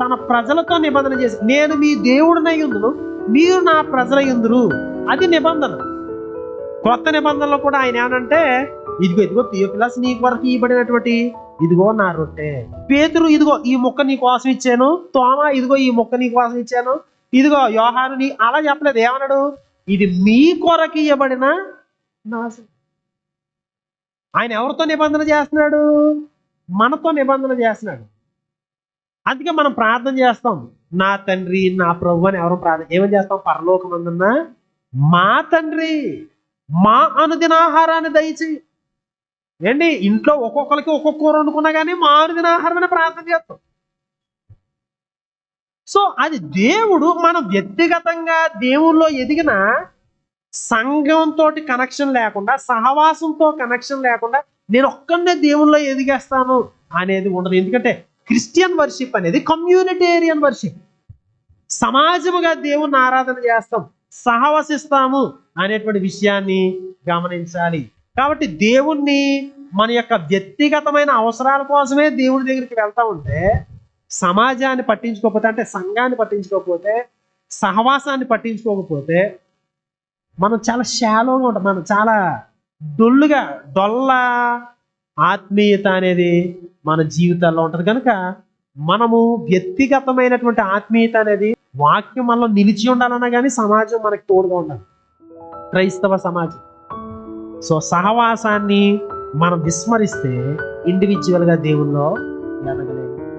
తన ప్రజలతో నిబంధన చేసి నేను మీ దేవుడినై ఉందును మీరు నా ప్రజల ఉందురు. అది నిబంధన. కొత్త నిబంధనలో కూడా ఆయన ఏమనంటే ఇదిగో ఇదిగో థియోపిలాస్ నీ కొరకు ఇవ్వబడినటువంటి ఇదిగో నా రొట్టె. పేతురు ఇదిగో ఈ మొక్క నీ కోసం ఇచ్చాను తోమ ఇదిగో ఈ మొక్క నీ కోసం ఇచ్చాను. ఇదిగో యోహాను నీ అలా చెప్పలేదు. ఏమన్నాడు? ఇది మీ కొరకు ఇవ్వబడిన నా ఆయన ఎవరితో నిబంధన చేస్తున్నాడు? మనతో నిబంధన చేస్తున్నాడు. అందుకే మనం ప్రార్థన చేస్తాం. నా తండ్రి నా ప్రభు అని ఎవరు ప్రార్థన ఏమని చేస్తాం? పరలోకమందున్న మా తండ్రి మా అనుదినాహారాన్ని దయచేయి. ఏంటి? ఇంట్లో ఒక్కొక్కరికి ఒక్కొక్క కూర వండుకున్నా కానీ మా అనుదినాహారం అని ప్రార్థన చేస్తాం. సో అది దేవుడు మనం వ్యక్తిగతంగా దేవుల్లో ఎదిగిన సంఘంతో కనెక్షన్ లేకుండా సహవాసంతో కనెక్షన్ లేకుండా నేను ఒక్కనే దేవుల్లో ఎదిగేస్తాను అనేది ఉండదు. ఎందుకంటే క్రిస్టియన్ వర్షిప్ అనేది కమ్యూనిటేరియన్ వర్షిప్ సమాజముగా దేవుణ్ణి ఆరాధన చేస్తాం సహవసిస్తాము అనేటువంటి విషయాన్ని గమనించాలి. కాబట్టి దేవుణ్ణి మన యొక్క వ్యక్తిగతమైన అవసరాల కోసమే దేవుడి దగ్గరికి వెళ్తా ఉంటే సమాజాన్ని పట్టించుకోకపోతే అంటే సంఘాన్ని పట్టించుకోకపోతే సహవాసాన్ని పట్టించుకోకపోతే మనం చాలా షాలోగా ఉంటాం. మనం చాలా డొల్లుగా డొల్ల ఆత్మీయత అనేది మన జీవితాల్లో ఉంటుంది. కనుక మనము వ్యక్తిగతమైనటువంటి ఆత్మీయత అనేది వాక్యం మనలో నిలిచి ఉండాలన్నా కానీ సమాజం మనకు తోడుగా ఉండాలి. క్రైస్తవ సమాజం. సో సహవాసాన్ని మనం విస్మరిస్తే ఇండివిజువల్గా దేవుల్లో ఎదగలేము.